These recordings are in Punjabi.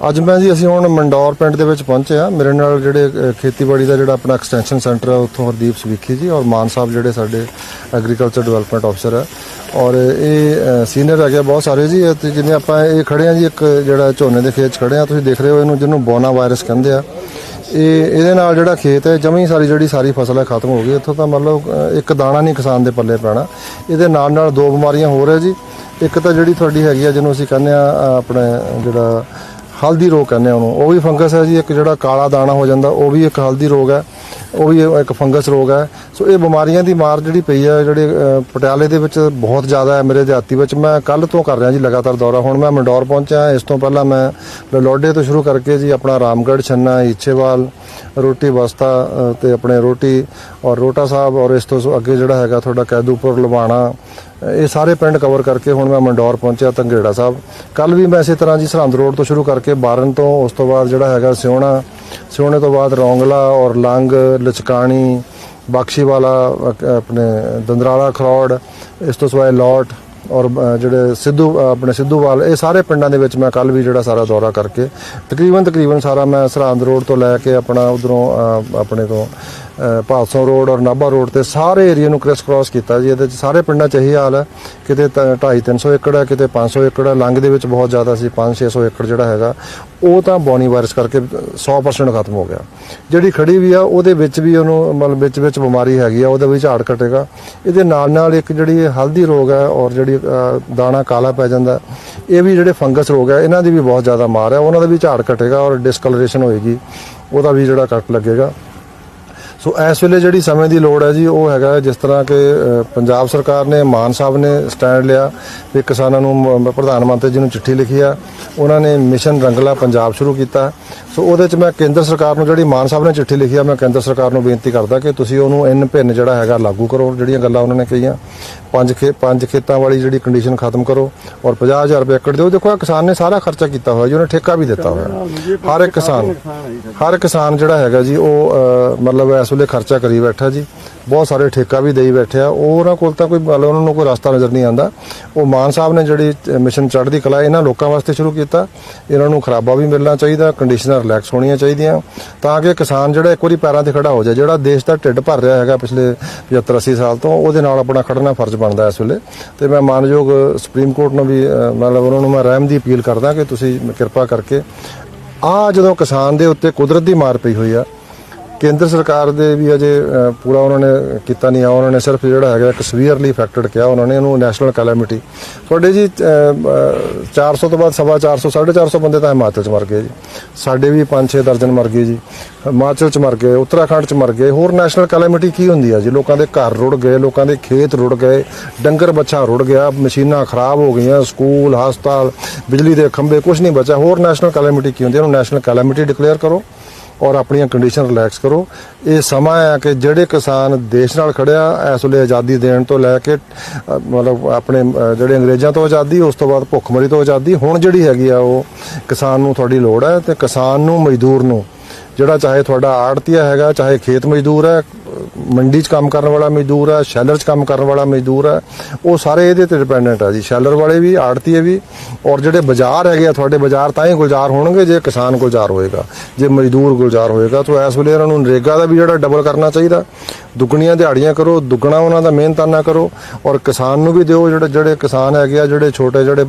ਅੱਜ ਮੈਂ ਜੀ ਅਸੀਂ ਹੁਣ ਮੰਡੌਰ ਪਿੰਡ ਦੇ ਵਿੱਚ ਪਹੁੰਚੇ ਆ ਮੇਰੇ ਨਾਲ ਜਿਹੜੇ ਅ, ਖੇਤੀਬਾੜੀ ਦਾ ਜਿਹੜਾ ਆਪਣਾ ਐਕਸਟੈਂਸ਼ਨ ਸੈਂਟਰ ਹੈ ਉੱਥੋਂ ਹਰਦੀਪ ਸਵੀਖੀ ਜੀ ਔਰ ਮਾਨ ਸਾਹਿਬ ਜਿਹੜੇ ਸਾਡੇ ਐਗਰੀਕਲਚਰ ਡਿਵੈਲਪਮੈਂਟ ਅਫਸਰ ਹੈ ਔਰ ਇਹ ਸੀਨੀਅਰ ਹੈਗੇ ਆ ਬਹੁਤ ਸਾਰੇ ਜੀ। ਤੇ ਜਿਵੇਂ ਆਪਾਂ ਇਹ ਖੜੇ ਆ ਜੀ ਇੱਕ ਜਿਹੜਾ ਝੋਨੇ ਦੇ ਖੇਤ 'ਚ ਖੜੇ ਆ ਤੁਸੀਂ ਦੇਖ ਰਹੇ ਹੋ ਇਹਨੂੰ ਜਿਹਨੂੰ ਬੋਨਾ ਵਾਇਰਸ ਕਹਿੰਦੇ ਆ। ਇਹ ਇਹਦੇ ਨਾਲ ਜਿਹੜਾ ਖੇਤ ਹੈ ਜਮੀ ਸਾਰੀ ਜਿਹੜੀ ਸਾਰੀ ਫਸਲ ਹੈ ਖਤਮ ਹੋ ਗਈ। ਇੱਥੋਂ ਤਾਂ ਮਤਲਬ ਅ, ਇੱਕ ਦਾਣਾ ਨਹੀਂ ਕਿਸਾਨ ਦੇ ਪੱਲੇ ਪੈਣਾ। ਇਹਦੇ ਨਾਲ ਨਾਲ ਦੋ ਬਿਮਾਰੀਆਂ ਹੋਰ ਹੈ ਜੀ। ਇੱਕ ਤਾਂ ਜਿਹੜੀ ਤੁਹਾਡੀ ਹੈਗੀ ਆ ਜਿਹਨੂੰ ਅਸੀਂ ਕਹਿੰਦੇ ਆ ਅ, ਆਪਣੇ ਜਿਹੜਾ ਹਲਦੀ ਰੋਗ ਕਹਿੰਦੇ ਉਹਨੂੰ। ਉਹ ਵੀ ਫੰਗਸ ਹੈ ਜੀ ਇੱਕ ਜਿਹੜਾ ਕਾਲਾ ਦਾਣਾ ਹੋ ਜਾਂਦਾ ਉਹ ਵੀ ਇੱਕ ਹਲਦੀ ਰੋਗ ਹੈ। ਉਹ ਵੀ ਇੱਕ ਫੰਗਸ ਰੋਗ ਹੈ। ਸੋ ਇਹ ਬਿਮਾਰੀਆਂ ਦੀ ਮਾਰ ਜਿਹੜੀ ਪਈ ਹੈ ਜਿਹੜੇ ਪਟਿਆਲੇ ਦੇ ਵਿੱਚ ਬਹੁਤ ਜ਼ਿਆਦਾ ਹੈ ਮੇਰੇ ਦਿਹਾਤੀ ਵਿੱਚ। ਮੈਂ ਕੱਲ ਤੋਂ ਕਰ ਰਿਹਾ ਜੀ ਲਗਾਤਾਰ ਦੌਰਾ। ਹੁਣ ਮੈਂ ਮੰਡੌਰ ਪਹੁੰਚਿਆ ਇਸ ਤੋਂ ਪਹਿਲਾਂ ਮੈਂ ਲੋਡੇ ਤੋਂ ਸ਼ੁਰੂ ਕਰਕੇ ਜੀ ਆਪਣਾ ਰਾਮਗੜ੍ਹ ਛੰਨਾ ਇੱਛੇਵਾਲ ਰੋਟੀ ਬਸਤਾ ਅ, ਤੇ ਆਪਣੇ ਰੋਟੀ ਔਰ ਰੋਟਾ ਸਾਹਿਬ ਔਰ ਇਸ ਤੋਂ ਅੱਗੇ ਜਿਹੜਾ ਹੈਗਾ ਤੁਹਾਡਾ ਕੈਦੂਪੁਰ ਲਵਾਣਾ ਇਹ ਸਾਰੇ ਪਿੰਡ ਕਵਰ ਕਰਕੇ ਹੁਣ ਮੈਂ ਮੰਡੌਰ ਪਹੁੰਚਿਆ ਤੰਗੇੜਾ ਸਾਹਿਬ। ਕੱਲ ਵੀ ਮੈਂ ਇਸੇ ਤਰ੍ਹਾਂ ਜੀ ਸਰਹੰਦ ਰੋਡ ਤੋਂ ਸ਼ੁਰੂ ਕਰਕੇ ਬਾਰਨ ਤੋਂ, ਉਸ ਤੋਂ ਬਾਅਦ ਜਿਹੜਾ ਹੈਗਾ ਸਿਉਣਾ, ਸਿਉਣੇ ਤੋਂ ਬਾਅਦ ਰੌਂਗਲਾ ਔਰ ਲੰਗ, ਲਚਕਾਣੀ, ਬਖਸ਼ੀਵਾਲਾ ਆਪਣੇ ਦੰਦਰਾਲਾ, ਖਰੋੜ, ਇਸ ਤੋਂ ਸਿਵਾਏ ਲੋਟ ਔਰ ਜਿਹੜੇ ਸਿੱਧੂ ਆਪਣੇ ਸਿੱਧੂਵਾਲ, ਇਹ ਸਾਰੇ ਪਿੰਡਾਂ ਦੇ ਵਿੱਚ ਮੈਂ ਕੱਲ ਵੀ ਜਿਹੜਾ ਸਾਰਾ ਦੌਰਾ ਕਰਕੇ ਤਕਰੀਬਨ ਤਕਰੀਬਨ ਸਾਰਾ ਮੈਂ ਸਰਹੰਦ ਰੋਡ ਤੋਂ ਲੈ ਕੇ ਆਪਣਾ ਉਧਰੋਂ ਆਪਣੇ ਤੋਂ ਅ, ਰੋਡ ਔਰ ਨਾਭਾ ਰੋਡ ਤੇ ਸਾਰੇ ਏਰੀਆ ਨੂੰ ਕ੍ਰਿਸ ਕ੍ਰਾਸ ਕੀਤਾ ਜੀ। ਇਹਦੇ ਚ ਸਾਰੇ ਪਿੰਡਾਂ ਚ ਇਹੀ ਹਾਲ ਹੈ। ਕਿਤੇ 2.5 300 ਏਕੜ ਹੈ ਕਿਤੇ 500 ਏਕੜ ਹੈ। ਲੰਗ ਦੇ ਵਿੱਚ ਬਹੁਤ ਜ਼ਿਆਦਾ ਸੀ 5 600 ਏਕੜ ਜਿਹੜਾ ਹੈਗਾ ਉਹ ਤਾਂ ਬੋਨੀ ਵਾਇਰਸ ਕਰਕੇ 100% ਖਤਮ ਹੋ ਗਿਆ। ਜਿਹੜੀ ਖੜੀ ਵੀ ਆ ਉਹਦੇ ਵਿੱਚ ਵੀ ਉਹਨੂੰ ਮਤਲਬ ਵਿੱਚ ਵਿੱਚ ਬਿਮਾਰੀ ਹੈਗੀ ਆ ਉਹਦੇ ਵੀ ਝਾੜ ਘਟੇਗਾ। ਇਹਦੇ ਨਾਲ ਨਾਲ ਇੱਕ ਜਿਹੜੀ ਹਲਦੀ ਰੋਗ ਹੈ ਔਰ ਜਿਹੜੀ ਦਾਣਾ ਕਾਲਾ ਪੈ ਜਾਂਦਾ ਇਹ ਵੀ ਜਿਹੜੇ ਫੰਗਸ ਰੋਗ ਹੈ ਇਹਨਾਂ ਦੀ ਵੀ ਬਹੁਤ ਜ਼ਿਆਦਾ ਮਾਰ ਹੈ। ਉਹਨਾਂ ਦਾ ਵੀ ਝਾੜ ਘਟੇਗਾ ਔਰ ਡਿਸਕਲਰੇਸ਼ਨ ਹੋਏਗੀ। ਉਹਦਾ ਵੀ ਜਿਹੜਾ ਕੱਟ ਲੱਗੇਗਾ। ਸੋ ਇਸ ਵੇਲੇ ਜਿਹੜੀ ਸਮੇਂ ਦੀ ਲੋੜ ਹੈ ਜੀ, ਉਹ ਹੈਗਾ ਜਿਸ ਤਰ੍ਹਾਂ ਕਿ ਪੰਜਾਬ ਸਰਕਾਰ ਨੇ, ਮਾਨ ਸਾਹਿਬ ਨੇ ਸਟੈਂਡ ਲਿਆ ਵੀ ਕਿਸਾਨਾਂ ਨੂੰ ਪ੍ਰਧਾਨ ਮੰਤਰੀ ਜੀ ਨੂੰ ਚਿੱਠੀ ਲਿਖੀ ਆ। ਉਹਨਾਂ ਨੇ ਮਿਸ਼ਨ ਰੰਗਲਾ ਪੰਜਾਬ ਸ਼ੁਰੂ ਕੀਤਾ। ਸੋ ਉਹਦੇ ਚ ਮੈਂ ਕੇਂਦਰ ਸਰਕਾਰ ਨੂੰ ਜਿਹੜੀ ਮਾਨ ਸਾਹਿਬ ਨੇ ਚਿੱਠੀ ਲਿਖੀ ਆ, ਮੈਂ ਕੇਂਦਰ ਸਰਕਾਰ ਨੂੰ ਬੇਨਤੀ ਕਰਦਾ ਕਿ ਤੁਸੀਂ ਉਹਨੂੰ ਇਨ ਭਿੰਨ ਜਿਹੜਾ ਹੈਗਾ ਲਾਗੂ ਕਰੋ। ਜਿਹੜੀਆਂ ਗੱਲਾਂ ਉਹਨਾਂ ਨੇ ਕਹੀਆਂ, ਪੰਜ ਖੇ, ਪੰਜ ਖੇਤਾਂ ਵਾਲੀ ਜਿਹੜੀ ਕੰਡੀਸ਼ਨ ਖਤਮ ਕਰੋ ਔਰ 50000 ਰੁਪਏ ਏਕੜ ਦਿਓ। ਦੇਖੋ ਕਿਸਾਨ ਨੇ ਸਾਰਾ ਖਰਚਾ ਕੀਤਾ ਹੋਇਆ ਜੀ, ਉਹਨੇ ਠੇਕਾ ਵੀ ਦਿੱਤਾ ਹੋਇਆ। ਹਰ ਇੱਕ ਕਿਸਾਨ, ਹਰ ਕਿਸਾਨ ਜਿਹੜਾ ਹੈਗਾ ਜੀ, ਉਹ ਮਤਲਬ ਇਸ ਇਸ ਵੇਲੇ ਖਰਚਾ ਕਰੀ ਬੈਠਾ ਜੀ। ਬਹੁਤ ਸਾਰੇ ਠੇਕਾ ਵੀ ਦੇਈ ਬੈਠਿਆ ਉਹ ਉਹਨਾਂ ਕੋਲ ਤਾਂ ਕੋਈ ਮਤਲਬ ਉਹਨਾਂ ਨੂੰ ਕੋਈ ਰਸਤਾ ਨਜ਼ਰ ਨਹੀਂ ਆਉਂਦਾ। ਉਹ ਮਾਨ ਸਾਹਿਬ ਨੇ ਜਿਹੜੀ ਮਿਸ਼ਨ ਚੜ੍ਹਦੀ ਕਲਾ, ਇਹਨਾਂ ਲੋਕਾਂ ਵਾਸਤੇ ਸ਼ੁਰੂ ਕੀਤਾ। ਇਹਨਾਂ ਨੂੰ ਖਰਾਬਾ ਵੀ ਮਿਲਣਾ ਚਾਹੀਦਾ ਕੰਡੀਸ਼ਨਰ ਰਿਲੈਕਸ ਹੋਣੀਆਂ ਚਾਹੀਦੀਆਂ। ਤਾਂ ਕਿ ਕਿਸਾਨ ਜਿਹੜਾ ਇੱਕ ਵਾਰੀ ਪੈਰਾਂ ਤੇ ਖੜਾ ਹੋ ਜਾਏ, ਜਿਹੜਾ ਦੇਸ਼ ਦਾ ਢਿੱਡ ਭਰ ਰਿਹਾ ਹੈਗਾ ਪਿਛਲੇ 75 80 ਸਾਲ ਤੋਂ, ਉਹਦੇ ਨਾਲ ਆਪਣਾ ਖੜਨਾ ਫਰਜ਼ ਬਣਦਾ ਇਸ ਵੇਲੇ। ਤੇ ਮੈਂ ਮਾਨਯੋਗ ਸੁਪਰੀਮ ਕੋਰਟ ਨੂੰ ਵੀ ਮਤਲਬ ਉਹਨਾਂ ਨੂੰ ਮੈਂ ਰਹਿਮ ਦੀ ਅਪੀਲ ਕਰਦਾ ਕਿ ਤੁਸੀਂ ਕਿਰਪਾ ਕਰਕੇ, ਆ ਜਦੋਂ ਕਿਸਾਨ ਦੇ ਉੱਤੇ ਕੁਦਰਤ ਦੀ ਮਾਰ ਪਈ ਹੋਈ ਆ ਕੇਂਦਰ ਸਰਕਾਰ ਦੇ ਵੀ ਅਜੇ ਪੂਰਾ ਉਹਨਾਂ ਨੇ ਕੀਤਾ ਨਹੀਂ ਆ। ਉਹਨਾਂ ਨੇ ਸਿਰਫ ਜਿਹੜਾ ਹੈਗਾ ਇੱਕ ਸਵੀਅਰਲੀ ਇਫੈਕਟਡ ਕਿਹਾ। ਉਹਨਾਂ ਨੇ ਇਹਨੂੰ ਨੈਸ਼ਨਲ ਕੈਲੈਮਿਟੀ ਤੁਹਾਡੇ ਜੀ ਅ, ਅ, 400 ਤੋਂ ਬਾਅਦ ਸਵਾ 400 450 ਬੰਦੇ ਤਾਂ ਹਿਮਾਚਲ ਚ ਮਰ ਗਏ ਜੀ। ਸਾਡੇ ਵੀ 5-6 ਦਰਜਨ ਮਰ ਗਏ ਜੀ। ਹਿਮਾਚਲ ਚ ਮਰ ਗਏ ਉੱਤਰਾਖੰਡ ਚ ਮਰ ਗਏ। ਹੋਰ ਨੈਸ਼ਨਲ ਕੈਲੈਮਿਟੀ ਕੀ ਹੁੰਦੀ ਆ ਜੀ? ਲੋਕਾਂ ਦੇ ਘਰ ਰੁੜ ਗਏ ਲੋਕਾਂ ਦੇ ਖੇਤ ਰੁੜ ਗਏ ਡੰਗਰ ਬੱਚਾ ਰੁੜ ਗਿਆ ਮਸ਼ੀਨਾਂ ਖਰਾਬ ਹੋ ਗਈਆਂ ਸਕੂਲ ਹਸਪਤਾਲ ਬਿਜਲੀ ਦੇ ਖੰਭੇ ਕੁਝ ਨਹੀਂ ਬਚਿਆ। ਹੋਰ ਨੈਸ਼ਨਲ ਕੈਲੈਮਿਟੀ ਕੀ ਹੁੰਦੀ ਹੈ ਉਹਨੂੰ ਨੈਸ਼ਨਲ ਕੈਲੈਮਿਟੀ ਡਿਕਲੇਅਰ ਕਰੋ। ਔਰ ਆਪਣੀਆਂ ਕੰਡੀਸ਼ਨ ਰਿਲੈਕਸ ਕਰੋ। ਇਹ ਸਮਾਂ ਹੈ ਕਿ ਜਿਹੜੇ ਕਿਸਾਨ ਦੇਸ਼ ਨਾਲ ਖੜਿਆ ਇਸ ਵੇਲੇ ਆਜ਼ਾਦੀ ਦੇਣ ਤੋਂ ਲੈ ਕੇ ਮਤਲਬ ਆਪਣੇ ਜਿਹੜੇ ਅੰਗਰੇਜ਼ਾਂ ਤੋਂ ਆਜ਼ਾਦੀ, ਉਸ ਤੋਂ ਬਾਅਦ ਭੁੱਖਮਰੀ ਤੋਂ ਆਜ਼ਾਦੀ, ਹੁਣ ਜਿਹੜੀ ਹੈਗੀ ਆ ਉਹ ਕਿਸਾਨ ਨੂੰ ਤੁਹਾਡੀ ਲੋੜ ਹੈ ਤੇ ਕਿਸਾਨ ਨੂੰ, ਮਜ਼ਦੂਰ ਨੂੰ, ਜਿਹੜਾ ਚਾਹੇ ਤੁਹਾਡਾ ਆੜਤੀਆ ਹੈਗਾ, ਚਾਹੇ ਖੇਤ ਮਜ਼ਦੂਰ ਹੈ ਮੰਡੀ 'ਚ ਕੰਮ ਕਰਨ ਵਾਲਾ ਮਜ਼ਦੂਰ ਹੈ, ਸ਼ੈਲਰ 'ਚ ਕੰਮ ਕਰਨ ਵਾਲਾ ਮਜ਼ਦੂਰ ਹੈ। ਉਹ ਸਾਰੇ ਇਹਦੇ ਤੇ ਡਿਪੈਂਡੈਂਟ ਆ ਜੀ। ਸ਼ੈਲਰ ਵਾਲੇ ਵੀ ਆੜਤੀਏ ਵੀ। ਔਰ ਜਿਹੜੇ ਬਾਜ਼ਾਰ ਹੈਗੇ ਆ, ਤੁਹਾਡੇ ਬਾਜ਼ਾਰ ਤਾਂ ਹੀ ਗੁਲਜ਼ਾਰ ਹੋਣਗੇ ਜੇ ਕਿਸਾਨ ਗੁਲਜ਼ਾਰ ਹੋਏਗਾ। ਜੇ ਮਜ਼ਦੂਰ ਗੁਲਜ਼ਾਰ ਹੋਏਗਾ, ਤਾਂ ਇਸ ਵੇਲੇ ਇਹਨਾਂ ਨੂੰ ਨਰੇਗਾ ਦਾ ਵੀ ਜਿਹੜਾ ਡਬਲ ਕਰਨਾ ਚਾਹੀਦਾ। ਦੁੱਗਣੀਆਂ ਦਿਹਾੜੀਆਂ ਕਰੋ, ਦੁੱਗਣਾ ਉਹਨਾਂ ਦਾ ਮਿਹਨਤਾਨਾ ਕਰੋ। ਔਰ ਕਿਸਾਨ ਨੂੰ ਵੀ ਦਿਓ ਜਿਹੜੇ ਜਿਹੜੇ ਕਿਸਾਨ ਹੈਗੇ ਆ, ਜਿਹੜੇ ਛੋਟੇ, ਜਿਹੜੇ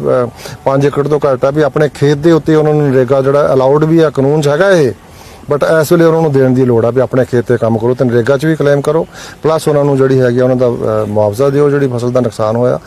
5 ਏਕੜ ਤੋਂ ਘੱਟ ਆ, ਵੀ ਆਪਣੇ ਖੇਤ ਦੇ ਉੱਤੇ ਉਹਨਾਂ ਨੂੰ ਨਰੇਗਾ ਜਿਹੜਾ ਅਲਾਉਡ ਵੀ ਆ, ਕਾਨੂੰਨ 'ਚ ਹੈਗਾ ਇਹ। ਬਟ ਇਸ ਵੇਲੇ ਉਹਨਾਂ ਨੂੰ ਦੇਣ ਦੀ ਲੋੜ ਆ ਵੀ ਆਪਣੇ ਖੇਤ ਤੇ ਕੰਮ ਕਰੋ ਤੇ ਨਰੇਗਾ 'ਚ ਵੀ ਕਲੇਮ ਕਰੋ। ਪਲੱਸ ਉਹਨਾਂ ਨੂੰ ਜਿਹੜੀ ਹੈਗੀ ਆ, ਉਹਨਾਂ ਦਾ ਮੁਆਵਜ਼ਾ ਦਿਓ, ਜਿਹੜੀ ਫਸਲ ਦਾ ਨੁਕਸਾਨ ਹੋਇਆ।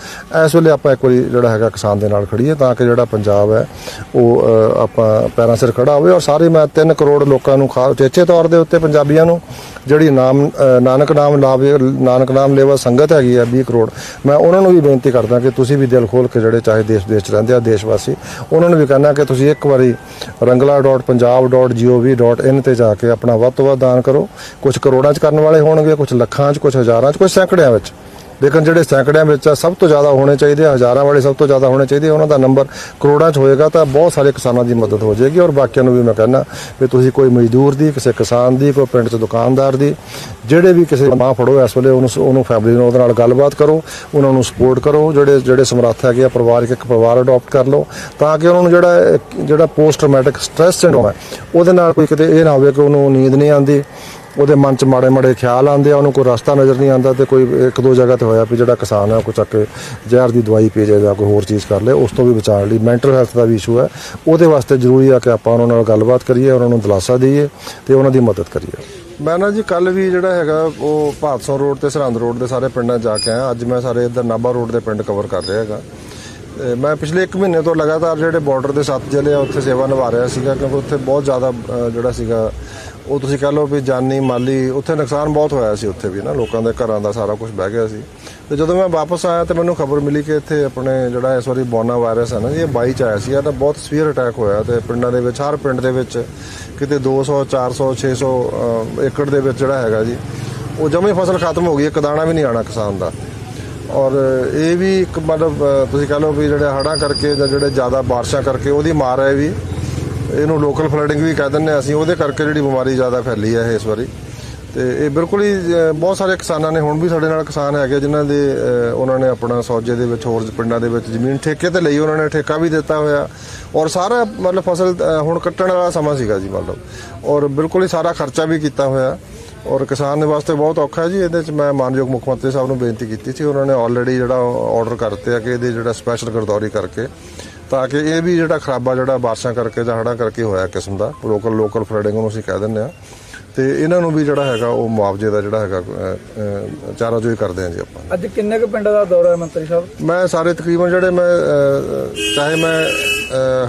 ਇਸ ਵੇਲੇ ਆਪਾਂ ਇੱਕ ਵਾਰੀ ਜਿਹੜਾ ਹੈਗਾ ਕਿਸਾਨ ਦੇ ਨਾਲ ਖੜੀਏ ਤਾਂ ਕਿ ਜਿਹੜਾ ਪੰਜਾਬ ਹੈ, ਉਹ ਆਪਾਂ ਪੈਰਾਂ ਸਿਰ ਖੜਾ ਹੋਵੇ। ਔਰ ਸਾਰੇ ਮੈਂ 3 ਕਰੋੜ ਲੋਕਾਂ ਨੂੰ ਖਾ ਚੇਚੇ ਤੌਰ ਦੇ ਉੱਤੇ ਪੰਜਾਬੀਆਂ ਨੂੰ ਜਿਹੜੀ ਨਾਮ ਨਾਨਕ ਨਾਮ ਲਾਵੇ, ਨਾਨਕ ਨਾਮ ਲੇਵਾ ਸੰਗਤ ਹੈਗੀ ਆ 20 ਕਰੋੜ। ਮੈਂ ਉਹਨਾਂ ਨੂੰ ਵੀ ਬੇਨਤੀ ਕਰਦਾ ਕਿ ਤੁਸੀਂ ਵੀ ਦਿਲ ਖੋਲ ਕੇ ਜਿਹੜੇ ਚਾਹੇ ਦੇਸ਼ ਦੇਸ਼ 'ਚ ਰਹਿੰਦੇ ਆ ਦੇਸ਼ ਵਾਸੀ ਉਹਨਾਂ ਨੂੰ ਵੀ ਕਹਿੰਦਾ ਕਿ ਤੁਸੀਂ ਇੱਕ ਵਾਰੀ rangla.punjab.gov.in ਤੇ ਜਾ ਕੇ ਆਪਣਾ ਵੱਧ ਤੋਂ ਵੱਧ ਦਾਨ ਕਰੋ। ਕੁਝ ਕਰੋੜਾਂ 'ਚ ਕਰਨ ਵਾਲੇ ਹੋਣਗੇ ਕੁਝ ਲੱਖਾਂ 'ਚ ਕੁਝ ਹਜ਼ਾਰਾਂ 'ਚ ਕੁਝ ਸੈਂਕੜਿਆਂ ਵਿੱਚ। ਲੇਕਿਨ ਜਿਹੜੇ ਸੈਂਕੜਿਆਂ ਵਿੱਚ ਆ ਸਭ ਤੋਂ ਜ਼ਿਆਦਾ ਹੋਣੇ ਚਾਹੀਦੇ ਆ, ਹਜ਼ਾਰਾਂ ਵਾਲੇ ਸਭ ਤੋਂ ਜ਼ਿਆਦਾ ਹੋਣੇ ਚਾਹੀਦੇ ਉਹਨਾਂ ਦਾ ਨੰਬਰ ਕਰੋੜਾਂ 'ਚ ਹੋਏਗਾ ਤਾਂ ਬਹੁਤ ਸਾਰੇ ਕਿਸਾਨਾਂ ਦੀ ਮਦਦ ਹੋ ਜਾਏਗੀ। ਔਰ ਬਾਕੀਆਂ ਨੂੰ ਵੀ ਮੈਂ ਕਹਿੰਦਾ ਵੀ ਤੁਸੀਂ ਕੋਈ ਮਜ਼ਦੂਰ ਦੀ ਕਿਸੇ ਕਿਸਾਨ ਦੀ ਕੋਈ ਪਿੰਡ 'ਚ ਦੁਕਾਨਦਾਰ ਦੀ ਜਿਹੜੇ ਵੀ ਕਿਸੇ ਮਾਂ ਫੜੋ ਇਸ ਵੇਲੇ ਉਹਨੂੰ ਉਹਨੂੰ ਫੈਮਿਲੀ ਨਾਲ ਉਹਦੇ ਨਾਲ ਗੱਲਬਾਤ ਕਰੋ ਉਹਨਾਂ ਨੂੰ ਸਪੋਰਟ ਕਰੋ ਜਿਹੜੇ ਜਿਹੜੇ ਸਮਰੱਥ ਹੈਗੇ ਆ ਪਰਿਵਾਰਕ ਇੱਕ ਪਰਿਵਾਰ ਅਡਾਪਟ ਕਰ ਲਓ ਤਾਂ ਕਿ ਉਹਨਾਂ ਨੂੰ ਜਿਹੜਾ ਜਿਹੜਾ ਪੋਸਟ ਟਰਾਮੈਟਿਕ ਸਟ੍ਰੈਸ ਸਿੰਡਰੋਮ ਹੈ ਉਹਦੇ ਨਾਲ ਕੋਈ ਕਿਤੇ ਇਹ ਨਾ ਹੋਵੇ ਕਿ ਉਹਨੂੰ ਨੀਂਦ ਨਹੀਂ ਆਉਂਦੀ ਉਹਦੇ ਮਨ 'ਚ ਮਾੜੇ ਮਾੜੇ ਖਿਆਲ ਆਉਂਦੇ ਆ, ਉਹਨੂੰ ਕੋਈ ਰਸਤਾ ਨਜ਼ਰ ਨਹੀਂ ਆਉਂਦਾ ਤੇ ਕੋਈ ਇੱਕ ਦੋ ਜਗ੍ਹਾ ਤੇ ਹੋਇਆ ਵੀ ਜਿਹੜਾ ਕਿਸਾਨ ਆ ਉਹ ਕੋਈ ਚੱਕ ਕੇ ਜ਼ਹਿਰ ਦੀ ਦਵਾਈ ਪੀ ਜਾਏ ਜਾਂ ਕੋਈ ਹੋਰ ਚੀਜ਼ ਕਰ ਲੇ ਉਸ ਤੋਂ ਵੀ ਬਚਾਉਣ ਲਈ ਮੈਂਟਲ ਹੈਲਥ ਦਾ ਵੀ ਇਸ਼ੂ ਹੈ। ਉਹਦੇ ਵਾਸਤੇ ਜ਼ਰੂਰੀ ਆ ਕਿ ਆਪਾਂ ਉਹਨਾਂ ਨਾਲ ਗੱਲਬਾਤ ਕਰੀਏ, ਉਹਨਾਂ ਨੂੰ ਦਿਲਾਸਾ ਦਈਏ ਤੇ ਉਹਨਾਂ ਦੀ ਮਦਦ ਕਰੀਏ। ਮੈਂ ਨਾ ਜੀ ਕੱਲ ਵੀ ਜਿਹੜਾ ਹੈਗਾ, ਉਹ ਭਾਦਸੋਂ ਰੋਡ ਤੇ ਸਰਹੰਦ ਰੋਡ ਦੇ ਸਾਰੇ ਪਿੰਡਾਂ ਜਾ ਕੇ ਆਇਆ। ਅੱਜ ਮੈਂ ਸਾਰੇ ਇੱਧਰ ਨਾਭਾ ਰੋਡ ਦੇ ਪਿੰਡ ਕਵਰ ਕਰ ਰਿਹਾ ਹੈਗਾ। ਤੇ ਮੈਂ ਪਿਛਲੇ 1 ਮਹੀਨੇ ਤੋਂ ਲਗਾਤਾਰ ਜਿਹੜੇ ਬਾਰਡਰ ਦੇ ਸੱਤ ਜ਼ਿਲ੍ਹੇ ਆ, ਉੱਥੇ ਸੇਵਾ ਨਿਭਾ ਰਿਹਾ ਸੀਗਾ ਕਿਉਂਕਿ ਉੱਥੇ ਬਹੁਤ ਜ਼ਿਆਦਾ ਜਿਹੜਾ ਸੀਗਾ ਉਹ ਤੁਸੀਂ ਕਹ ਲਓ ਵੀ ਜਾਨੀ ਮਾਲੀ ਉੱਥੇ ਨੁਕਸਾਨ ਬਹੁਤ ਹੋਇਆ ਸੀ ਉੱਥੇ ਵੀ ਨਾ ਲੋਕਾਂ ਦੇ ਘਰਾਂ ਦਾ ਸਾਰਾ ਕੁਝ ਬਹਿ ਗਿਆ ਸੀ। ਤੇ ਜਦੋਂ ਮੈਂ ਵਾਪਸ ਆਇਆ ਤੇ ਮੈਨੂੰ ਖਬਰ ਮਿਲੀ ਕਿ ਇੱਥੇ ਆਪਣੇ ਜਿਹੜਾ ਇਸ ਵਾਰੀ ਬੋਨਾ ਵਾਇਰਸ ਹੈ ਨਾ ਜੀ ਇਹ 22 ਚ ਆਇਆ ਸੀ ਇਹਦਾ ਬਹੁਤ ਸਵੀਅਰ ਅਟੈਕ ਹੋਇਆ ਤੇ ਪਿੰਡਾਂ ਦੇ ਵਿੱਚ ਹਰ ਪਿੰਡ ਦੇ ਵਿੱਚ ਕਿਤੇ 200 400 600 ਅ, ਏਕੜ ਦੇ ਵਿੱਚ ਜਿਹੜਾ ਹੈਗਾ ਜੀ ਉਹ ਜਮੇ ਫਸਲ ਖਤਮ ਹੋ ਗਈ ਇੱਕ ਦਾਣਾ ਵੀ ਨਹੀਂ ਆਣਾ ਕਿਸਾਨ ਦਾ। ਔਰ ਇਹ ਵੀ ਇੱਕ ਮਤਲਬ ਤੁਸੀਂ ਕਹ ਲਓ ਵੀ ਜਿਹੜੇ ਹੜ੍ਹਾਂ ਕਰਕੇ ਜਾਂ ਜਿਹੜੇ ਜ਼ਿਆਦਾ ਬਾਰਿਸ਼ਾਂ ਕਰਕੇ ਉਹਦੀ ਮਾਰ ਹੈ ਵੀ ਇਹਨੂੰ ਲੋਕਲ ਫਲੱਡਿੰਗ ਵੀ ਕਹਿ ਦਿੰਦੇ ਹਾਂ ਅਸੀਂ, ਉਹਦੇ ਕਰਕੇ ਜਿਹੜੀ ਬਿਮਾਰੀ ਜ਼ਿਆਦਾ ਫੈਲੀ ਹੈ ਇਹ ਇਸ ਵਾਰੀ। ਤੇ ਇਹ ਬਿਲਕੁਲ ਹੀ ਬਹੁਤ ਸਾਰੇ ਕਿਸਾਨਾਂ ਨੇ ਹੁਣ ਵੀ ਸਾਡੇ ਨਾਲ ਕਿਸਾਨ ਹੈਗੇ ਜਿਨ੍ਹਾਂ ਦੇ ਉਹਨਾਂ ਨੇ ਆਪਣਾ ਸੌਜੇ ਦੇ ਵਿੱਚ, ਹੋਰ ਪਿੰਡਾਂ ਦੇ ਵਿੱਚ ਜ਼ਮੀਨ ਠੇਕੇ ਤੇ ਲਈ, ਉਹਨਾਂ ਨੇ ਠੇਕਾ ਵੀ ਦਿੱਤਾ ਹੋਇਆ। ਔਰ ਸਾਰਾ ਮਤਲਬ ਫਸਲ ਹੁਣ ਕੱਟਣ ਵਾਲਾ ਸਮਾਂ ਸੀਗਾ ਜੀ ਮਤਲਬ ਔਰ ਬਿਲਕੁਲ ਹੀ ਸਾਰਾ ਖਰਚਾ ਵੀ ਕੀਤਾ ਹੋਇਆ। ਔਰ ਕਿਸਾਨ ਦੇ ਵਾਸਤੇ ਬਹੁਤ ਔਖਾ ਜੀ, ਇਹਦੇ ਚ ਮੈਂ ਮਾਨਯੋਗ ਮੁੱਖ ਮੰਤਰੀ ਸਾਹਿਬ ਨੂੰ ਬੇਨਤੀ ਕੀਤੀ ਸੀ, ਉਹਨਾਂ ਨੇ ਆਲਰੇਡੀ ਜਿਹੜਾ ਆਰਡਰ ਕਰਤੇ ਆ ਕਿ ਇਹਦੇ ਜਿਹੜਾ ਸਪੈਸ਼ਲ ਗਰਦੌਰੀ ਕਰਕੇ। ਤਾਂ ਕਿ ਇਹ ਵੀ ਜਿਹੜਾ ਖਰਾਬਾ ਜਿਹੜਾ ਬਾਰਿਸ਼ਾਂ ਕਰਕੇ ਜਾਂ ਹੜ੍ਹਾਂ ਕਰਕੇ ਹੋਇਆ ਕਿਸਮ ਦਾ ਲੋਕਲ ਲੋਕਲ ਫਲੱਡਿੰਗ ਨੂੰ ਅਸੀਂ ਕਹਿ ਦਿੰਦੇ ਆ ਤੇ ਇਹਨਾਂ ਨੂੰ ਵੀ ਜਿਹੜਾ ਹੈਗਾ ਉਹ ਮੁਆਵਜ਼ੇ ਦਾ ਜਿਹੜਾ ਹੈਗਾ ਚਾਰਾ ਜੋਈ ਕਰਦੇ ਆ ਜੀ ਆਪਾਂ। ਅੱਜ ਕਿੰਨੇ ਕੁ ਪਿੰਡਾਂ ਦਾ ਦੌਰਾ ਹੈ ਮੰਤਰੀ ਸਾਹਿਬ? ਮੈਂ ਸਾਰੇ ਤਕਰੀਬਨ ਜਿਹੜੇ ਮੈਂ ਚਾਹੇ ਮੈਂ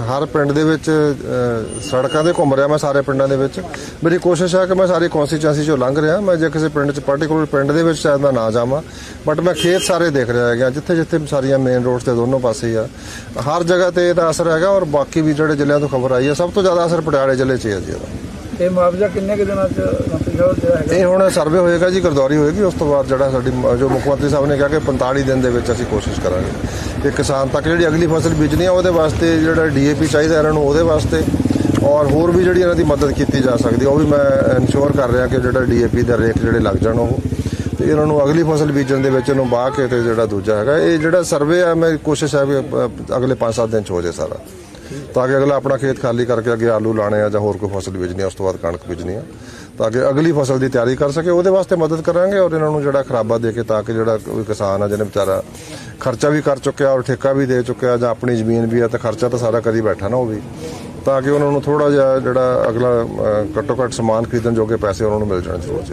ਹਰ ਪਿੰਡ ਦੇ ਵਿੱਚ ਸੜਕਾਂ ਤੇ ਘੁੰਮ ਰਿਹਾ ਮੈਂ ਸਾਰੇ ਪਿੰਡਾਂ ਦੇ ਵਿੱਚ। ਮੇਰੀ ਕੋਸ਼ਿਸ਼ ਹੈ ਕਿ ਮੈਂ ਸਾਰੀ ਕਨਸਟੀਚੁਐਂਸੀ ਚੋਂ ਲੰਘ ਰਿਹਾ, ਮੈਂ ਜੇ ਕਿਸੇ ਪਿੰਡ 'ਚ ਪਾਰਟਿਕੂਲਰ ਪਿੰਡ ਦੇ ਵਿੱਚ ਸ਼ਾਇਦ ਮੈਂ ਨਾ ਜਾਵਾਂ ਬਟ ਮੈਂ ਖੇਤ ਸਾਰੇ ਦੇਖ ਰਿਹਾ ਹੈਗਾ ਜਿੱਥੇ ਜਿੱਥੇ ਸਾਰੀਆਂ ਮੇਨ ਰੋਡਸ ਤੇ ਦੋਨੋਂ ਪਾਸੇ ਆ। ਹਰ ਜਗ੍ਹਾ ਤੇ ਇਹਦਾ ਅਸਰ ਹੈਗਾ ਔਰ ਬਾਕੀ ਵੀ ਜਿਹੜੇ ਜ਼ਿਲ੍ਹਿਆਂ ਤੋਂ ਖਬਰ ਆਈ ਹੈ, ਸਭ ਤੋਂ ਜ਼ਿਆਦਾ ਅਸਰ ਪਟਿਆਲੇ ਜ਼ਿਲ੍ਹੇ 'ਚ ਹੀ ਹੈ ਜੀ ਇਹਦਾ। ਇਹ ਮੁਆਵਜ਼ਾ ਕਿੰਨੇ ਕੁ ਦਿਨਾਂ ਚ ਮੰਤਰੀ ਸਾਹਿਬ ਜਿਹੜਾ ਹੈਗਾ? ਇਹ ਹੁਣ ਸਰਵੇ ਹੋਏਗਾ ਜੀ, ਗਰਦੌਰੀ ਹੋਏਗੀ, ਉਸ ਤੋਂ ਬਾਅਦ ਜਿਹੜਾ ਸਾਡੀ ਜੋ ਮੁੱਖ ਮੰਤਰੀ ਸਾਹਿਬ ਨੇ ਕਿਹਾ ਕਿ 45 ਦਿਨ ਦੇ ਵਿੱਚ ਅਸੀਂ ਕੋਸ਼ਿਸ਼ ਕਰਾਂਗੇ। ਕਿ ਕਿਸਾਨ ਤੱਕ ਜਿਹੜੀ ਅਗਲੀ ਫਸਲ ਬੀਜਣੀ ਆ, ਉਹਦੇ ਵਾਸਤੇ ਜਿਹੜਾ ਡੀਏਪੀ ਚਾਹੀਦਾ ਇਹਨਾਂ ਨੂੰ, ਉਹਦੇ ਵਾਸਤੇ। ਔਰ ਹੋਰ ਵੀ ਜਿਹੜੀ ਇਹਨਾਂ ਦੀ ਮਦਦ ਕੀਤੀ ਜਾ ਸਕਦੀ ਉਹ ਵੀ ਮੈਂ ਇਨਸ਼ੋਰ ਕਰ ਰਿਹਾ ਕਿ ਜਿਹੜਾ ਡੀਏਪੀ ਦਾ ਰੇਟ ਜਿਹੜੇ ਲੱਗ ਜਾਣ ਉਹ। ਤੇ ਇਹਨਾਂ ਨੂੰ ਅਗਲੀ ਫਸਲ ਬੀਜਣ ਦੇ ਵਿੱਚ ਇਹਨੂੰ ਬਾਹ ਕੇ ਤੇ ਜਿਹੜਾ ਦੂਜਾ ਹੈਗਾ, ਇਹ ਜਿਹੜਾ ਸਰਵੇ ਆ ਮੇਰੀ ਕੋਸ਼ਿਸ਼ ਹੈ ਵੀ ਅਗਲੇ 5-7 ਦਿਨ ਚ ਹੋ ਜਾਏ ਸਾਰਾ। ਤਾਂ ਕਿ ਅਗਲਾ ਆਪਣਾ ਖੇਤ ਖਾਲੀ ਕਰਕੇ ਅੱਗੇ ਆਲੂ ਲਾਣੇ ਆ ਜਾਂ ਹੋਰ ਕੋਈ ਫਸਲ ਬੀਜਣੀ ਆ, ਉਸ ਤੋਂ ਬਾਅਦ ਕਣਕ ਬੀਜਣੀ ਆ। ਤਾਂ ਕਿ ਅਗਲੀ ਫਸਲ ਦੀ ਤਿਆਰੀ ਕਰ ਸਕੇ, ਉਹਦੇ ਵਾਸਤੇ ਮਦਦ ਕਰਾਂਗੇ ਔਰ ਇਹਨਾਂ ਨੂੰ ਜਿਹੜਾ ਖਰਾਬਾ ਦੇ ਕੇ ਤਾਂ ਕਿ ਜਿਹੜਾ ਕੋਈ ਕਿਸਾਨ ਆ ਜਿਹਨੇ ਵਿਚਾਰਾ ਖਰਚਾ ਵੀ ਕਰ ਚੁੱਕਿਆ ਔਰ ਠੇਕਾ ਵੀ ਦੇ ਚੁੱਕਿਆ ਜਾਂ ਆਪਣੀ ਜ਼ਮੀਨ ਵੀ ਆ ਤਾਂ ਖਰਚਾ ਤਾਂ ਸਾਰਾ ਕਰੀ ਬੈਠਾ ਨਾ ਉਹ ਵੀ। ਤਾਂ ਕਿ ਉਹਨਾਂ ਨੂੰ ਥੋੜਾ ਜਿਹਾ ਜਿਹੜਾ ਅਗਲਾ ਘੱਟੋ ਘੱਟ ਸਮਾਨ ਖਰੀਦਣ ਜੋਗੇ ਪੈਸੇ ਉਹਨਾਂ ਨੂੰ ਮਿਲ ਜਾਣ ਜ਼ਰੂਰ।